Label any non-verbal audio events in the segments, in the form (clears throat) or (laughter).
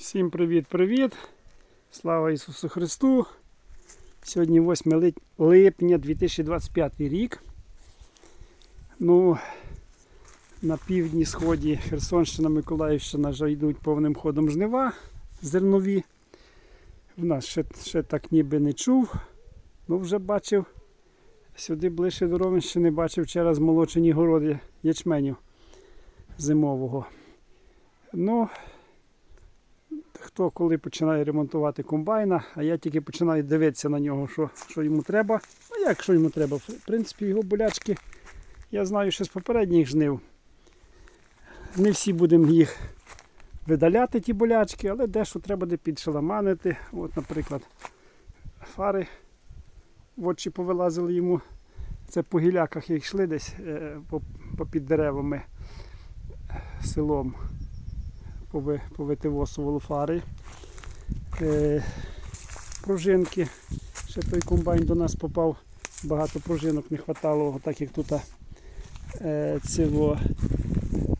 Всім привіт-привіт! Слава Ісусу Христу! Сьогодні 8 ли- липня 2025 рік. Ну, на півдні сході Херсонщина, Миколаївщина вже йдуть повним ходом жнива зернові. В нас ще, ще так ніби не чув, ну вже бачив. Сюди ближче до Ровенщини бачив через молочені городи ячменю зимового. Ну, хто коли починає ремонтувати комбайна, а я тільки починаю дивитися на нього, що, що йому треба. А як що йому треба? В принципі, його болячки я знаю ще з попередніх жнив. Не всі будемо їх видаляти, ті болячки, але дещо треба де підшаламанити. От, наприклад, фари в очі повилазили йому. Це по гіляках як йшли десь е, по, попід деревами селом пови- повитивосували фари. Е, пружинки. Ще той комбайн до нас попав. Багато пружинок не вистачало, так як тут е, цього.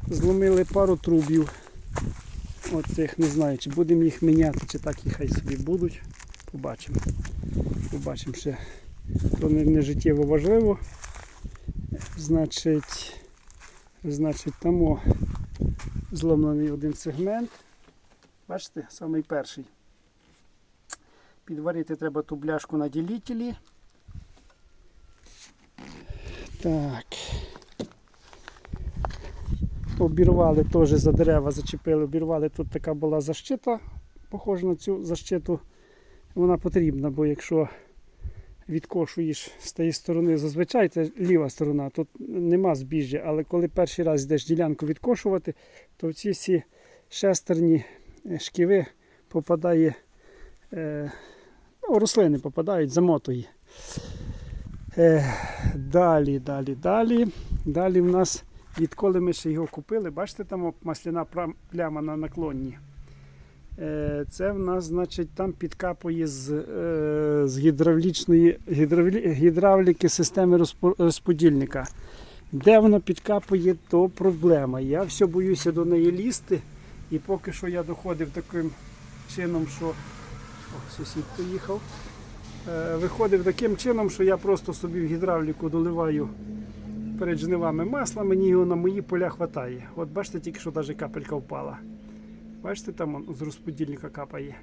Зломили пару трубів. Оцих не знаю, чи будемо їх міняти, чи так і хай собі будуть. Побачимо. Побачимо ще. То не, не життєво важливо. Значить, значить, там о, зломлений один сегмент. Бачите, самий перший. Підварити треба ту бляшку на ділітелі. Так. Обірвали теж за дерева, зачепили, обірвали. Тут така була защита, похожа на цю защиту. Вона потрібна, бо якщо відкошуєш з тієї сторони, зазвичай це ліва сторона, тут нема збіжжя, але коли перший раз йдеш ділянку відкошувати, то в ці всі шестерні е, шківи попадає, е, ну, рослини попадають, замотує. Е, далі, далі, далі. Далі в нас, відколи ми ще його купили, бачите, там масляна пляма на наклонні. Е, Це в нас, значить, там підкапує з, е, з гідравлічної гідравліки системи розподільника. Де воно підкапує, то проблема. Я все боюся до неї лізти. І поки що я доходив таким чином, що. О, сусід поїхав. Е, Виходив таким чином, що я просто собі в гідравліку доливаю перед жнивами масла, мені його на мої поля вистачає. От бачите, тільки що навіть капелька впала. Бачите, там з розподільника капає.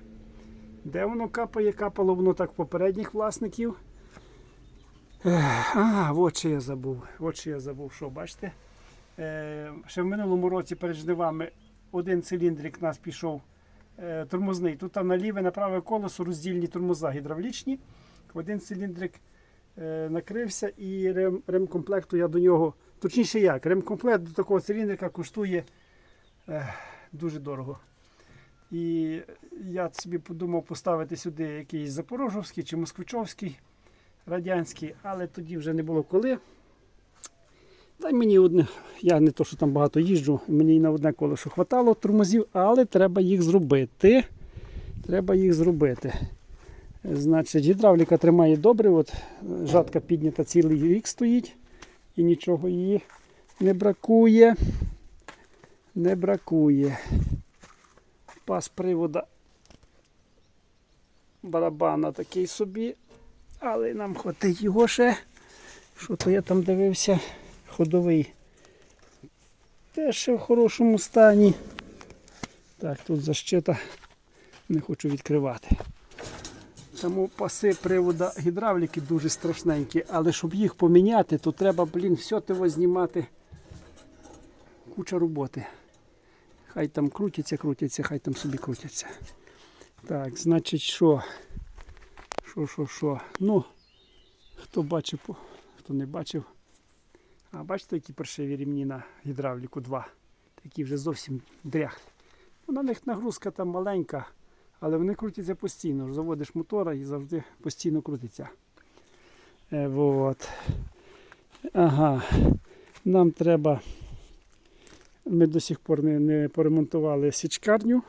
Де воно капає? Капало воно так попередніх власників. А, от що я забув. От що я забув, що бачите? Е, ще в минулому році перед жнивами один циліндрик у нас пішов е, тормозний. Тут там на ліве, на праве колесо роздільні тормоза гідравлічні. Один циліндрик е, накрився і рем, ремкомплекту я до нього. Точніше як, ремкомплект до такого циліндрика коштує е, дуже дорого. І я собі подумав поставити сюди якийсь Запорожовський чи Москвичовський радянський, але тоді вже не було коли. Та мені одне, я не то, що там багато їжджу, мені на одне колесо хватало тормозів, але треба їх зробити. Треба їх зробити. Значить, гідравліка тримає добре, от жатка піднята цілий рік стоїть і нічого її не бракує. Не бракує. Пас привода барабана такий собі, але нам хватить його ще. Що то я там дивився? Ходовий. Теж ще в хорошому стані. Так, тут защита не хочу відкривати. Тому паси привода гідравліки дуже страшненькі, але щоб їх поміняти, то треба, блін, все того знімати. Куча роботи. Хай там крутяться, крутяться, хай там собі крутяться. Так, значить, що? Що, що, що? Ну, хто бачив, хто не бачив. А бачите, які паршиві рівні на гідравліку 2. Такі вже зовсім дряхлі. Ну, на них нагрузка там маленька, але вони крутяться постійно. Заводиш мотора і завжди постійно крутиться. Е, вот. Ага. Нам треба. Ми до сих пор не, не поремонтували січкарню.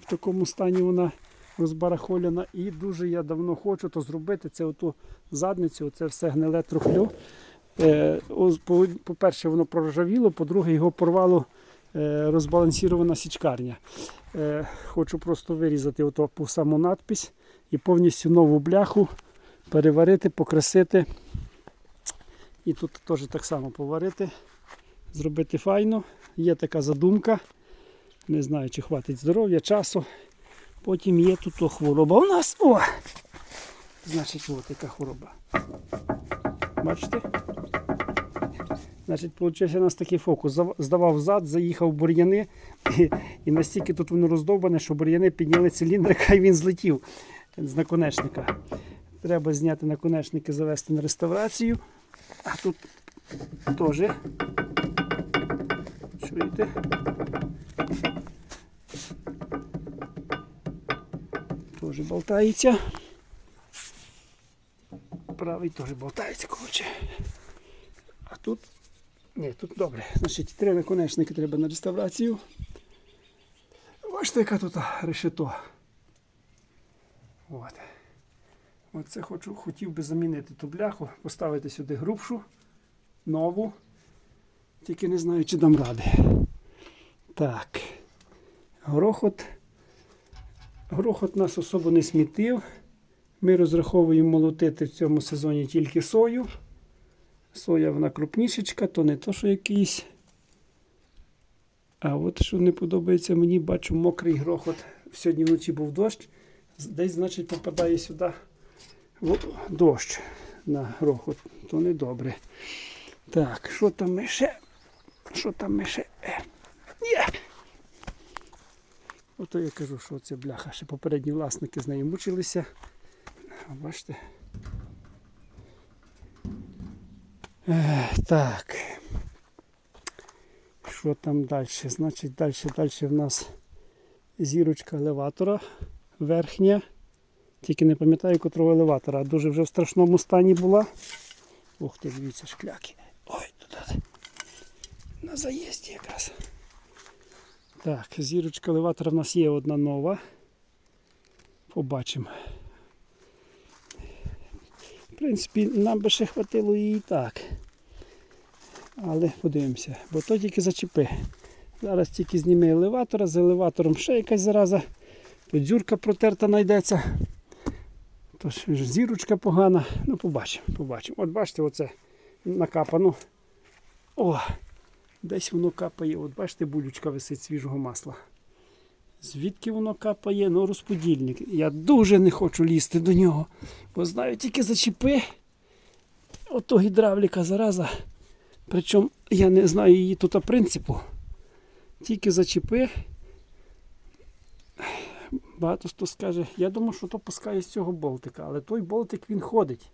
В такому стані вона розбарахоляна. І дуже я давно хочу то зробити. Це оту задницю, це все гниле трухлю. Е, по- По-перше, воно проржавіло, по-друге, його порвало е, розбалансірована січкарня. Е, Хочу просто вирізати ото по саму надпись і повністю нову бляху переварити, покрасити. І тут теж так само поварити, зробити файно. Є така задумка. Не знаю, чи хватить здоров'я, часу. Потім є тут хвороба у нас. О! Значить, от яка хвороба. Бачите? Значить, вийшов у нас такий фокус. Здавав зад, заїхав бур'яни, і, (clears throat) і настільки тут воно роздовбане, що бур'яни підняли циліндрика (laughs) і він злетів з наконечника. Треба зняти наконечники, завести на реставрацію. А тут теж. Чуєте? Теж болтається. Правий теж болтається, коротше. А тут. Ні, тут добре. Значить, три наконечники треба на реставрацію. Бачите, яка тут решето. От. Оце хочу, хотів би замінити ту бляху, поставити сюди грубшу, нову. Тільки не знаю, чи дам ради. Так. Грохот. Грохот нас особо не смітив. Ми розраховуємо молотити в цьому сезоні тільки сою. Соя вона крупнішечка, то не то, що якийсь. А от що не подобається мені, бачу мокрий грохот. Сьогодні вночі був дощ. Десь, значить, попадає сюди дощ на грохот. То не добре. Так, що там ми ще? Що там ми ще? Е, Є! Ото я кажу, що це бляха. Ще попередні власники з нею мучилися. Бачите? Е, так. Що там далі? Значить, далі, далі в нас зірочка елеватора верхня. Тільки не пам'ятаю, котрого елеватора. Дуже вже в страшному стані була. Ух ти, дивіться, шкляки. Ой, тут на заїзді якраз. Так, зірочка елеватора в нас є одна нова. Побачимо. В принципі, нам би ще хватило її і так. Але подивимося, бо то тільки зачепи. Зараз тільки зніме елеватора, з елеватором ще якась зараза. Тут дзюрка протерта знайдеться. Тож зірочка погана. Ну, побачимо, побачимо. От бачите, оце накапано. О! Десь воно капає. От бачите, булючка висить свіжого масла. Звідки воно капає? Ну, розподільник. Я дуже не хочу лізти до нього. Бо знаю тільки зачіпи. Ото гідравліка зараза. Причому я не знаю її тут принципу. Тільки зачіпи. Багато хто скаже, я думаю, що то пускає з цього болтика, але той болтик він ходить.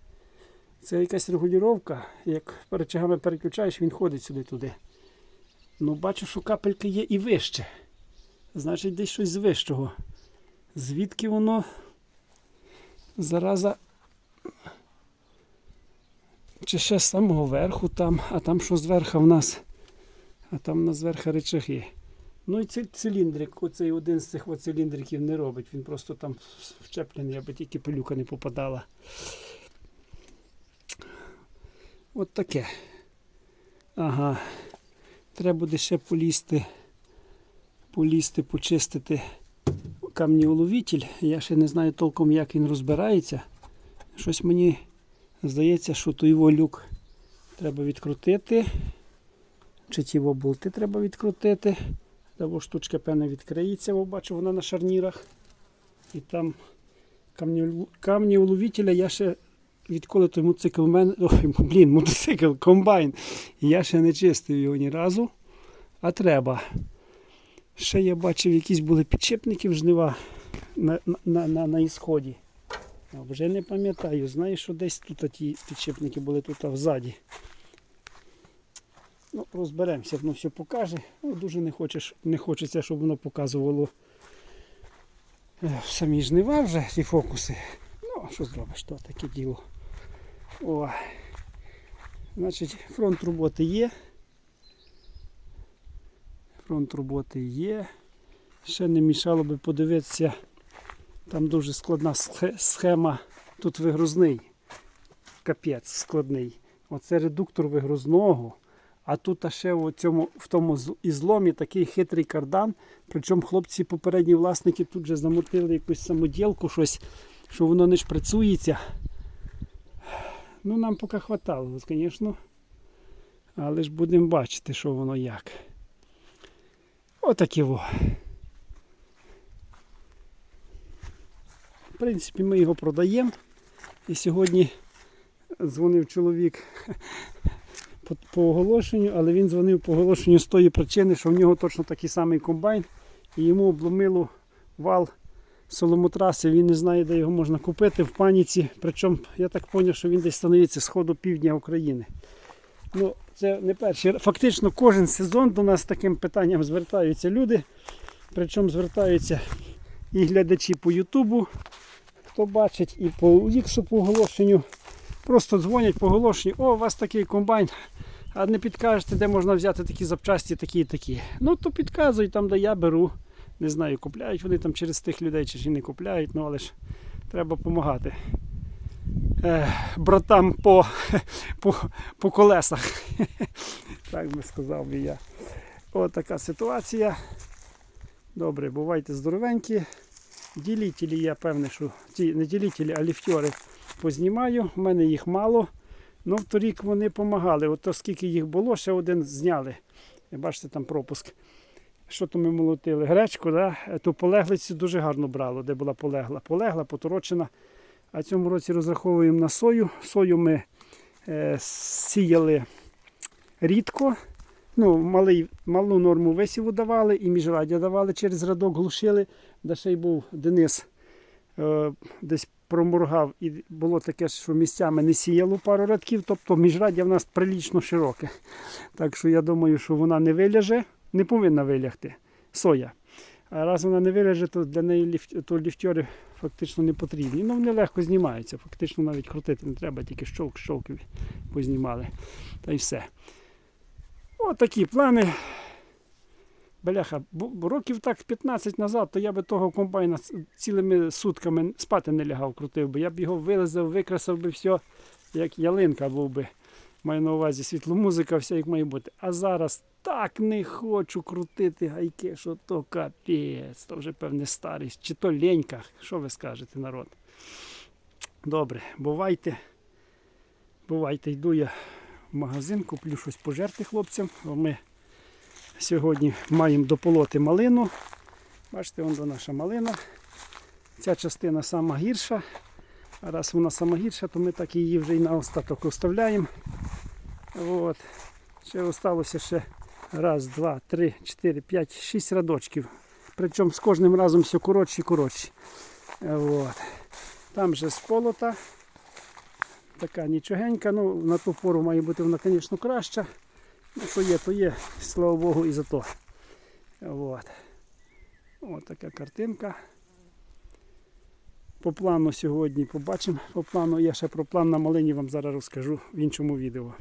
Це якась регулювання, як речагами переключаєш, він ходить сюди-туди. Ну, бачу, що капелька є і вище. Значить, десь щось з вищого. Звідки воно зараза. Чи ще з самого верху там, а там що зверху в нас, а там у нас зверху речаги. Ну і цей циліндрик, оцей один з цих циліндриків не робить, він просто там вчеплений, аби тільки пилюка не попадала. От таке. Ага. Треба буде ще полізти, полізти, почистити камнеуловитель. Я ще не знаю толком, як він розбирається. Щось мені здається, що той волюк треба відкрутити. Чи ті болти треба відкрутити. Або штучка певно відкриється, бо бачу вона на шарнірах. І там камні уловителя я ще відколи той мотоцикл в мене. (laughs) Ой, блін, мотоцикл, комбайн. Я ще не чистив його ні разу. А треба. Ще я бачив, якісь були підшипники в жнива на, на, на, на ісході. А вже не пам'ятаю. Знаю, що десь тут ті підшипники були тут а взаді. Ну, розберемося, воно все покаже. Ну, дуже не, хочеш, не хочеться, щоб воно показувало е, самі жнива вже ці фокуси. Ну, що зробиш, то таке діло. О. Значить, фронт роботи є. Фронт роботи є. Ще не мішало би подивитися. Там дуже складна схема. Тут вигрузний. Капець складний. Оце редуктор вигрузного. А тут а ще у цьому, в тому ізломі такий хитрий кардан. Причому хлопці, попередні власники, тут же замутили якусь самоділку, щось, що воно не шприцується. Ну, нам поки хватало, звісно. Але ж будемо бачити, що воно як. Отакі во. В принципі, ми його продаємо. І сьогодні дзвонив чоловік (laughs) по, по оголошенню, але він дзвонив по оголошенню з тої причини, що в нього точно такий самий комбайн, і йому обломило вал соломотраси. Він не знає, де його можна купити в паніці. Причому я так зрозумів, що він десь становиться з сходу півдня України. Ну, це не перший. Фактично кожен сезон до нас з таким питанням звертаються люди. Причому звертаються і глядачі по Ютубу, хто бачить, і по Іксу по оголошенню. Просто дзвонять по о, у вас такий комбайн, а не підкажете, де можна взяти такі запчасті, такі і такі. Ну, то підказують там, де я беру. Не знаю, купляють вони там через тих людей чи ж і не купляють, ну але ж треба допомагати. Е, братам по, по, по колесах. (laughs) так би сказав би я. От така ситуація. Добре, бувайте здоровенькі. Ділітелі, я певний, що ті не ділітелі, а ліфтьори познімаю. У мене їх мало. Ну, торік вони допомагали. От то скільки їх було, ще один зняли. Бачите, там пропуск. Що то ми молотили? Гречку, да? ту полеглицю дуже гарно брало, де була полегла. Полегла, поторочена. А цьому році розраховуємо на сою. Сою ми е, сіяли рідко. Ну, малий, малу норму висіву давали і міжраддя давали через радок, глушили. Де ще й був Денис е, десь проморгав, і було таке, що місцями не сіяло пару радків, тобто міжраддя в нас прилічно широке. Так що я думаю, що вона не виляже, не повинна вилягти соя. А раз вона не виляже, то для неї ліфт, то ліфтьори фактично не потрібні. Ну, вони легко знімаються, фактично навіть крутити не треба, тільки щолк, щолки познімали. Та й все. От такі плани. Бляха, років так 15 назад, то я би того комбайна цілими сутками спати не лягав, крутив би. Я б його вилазив, викрасив би все, як ялинка був би. Маю на увазі світломузика, все як має бути. А зараз так не хочу крутити гайки, що то капець, то вже певне старість. Чи то ленька. Що ви скажете, народ? Добре, бувайте. Бувайте, йду я в магазин, куплю щось пожерти хлопцям. Ми сьогодні маємо дополоти малину. Бачите, вон наша малина. Ця частина сама гірша. А раз вона сама гірша, то ми так її вже і на остаток оставляємо. От. Ще залишилося ще раз, два, три, чотири, п'ять, шість радочків. Причому з кожним разом все коротше і коротше. От. Там вже з полота. Така нічогенька. Ну, на ту пору має бути вона, звісно, краща. Ну, що є, то є, слава Богу, і за то. От. От така картинка. По плану сьогодні побачимо. По плану я ще про план на малині вам зараз розкажу в іншому відео.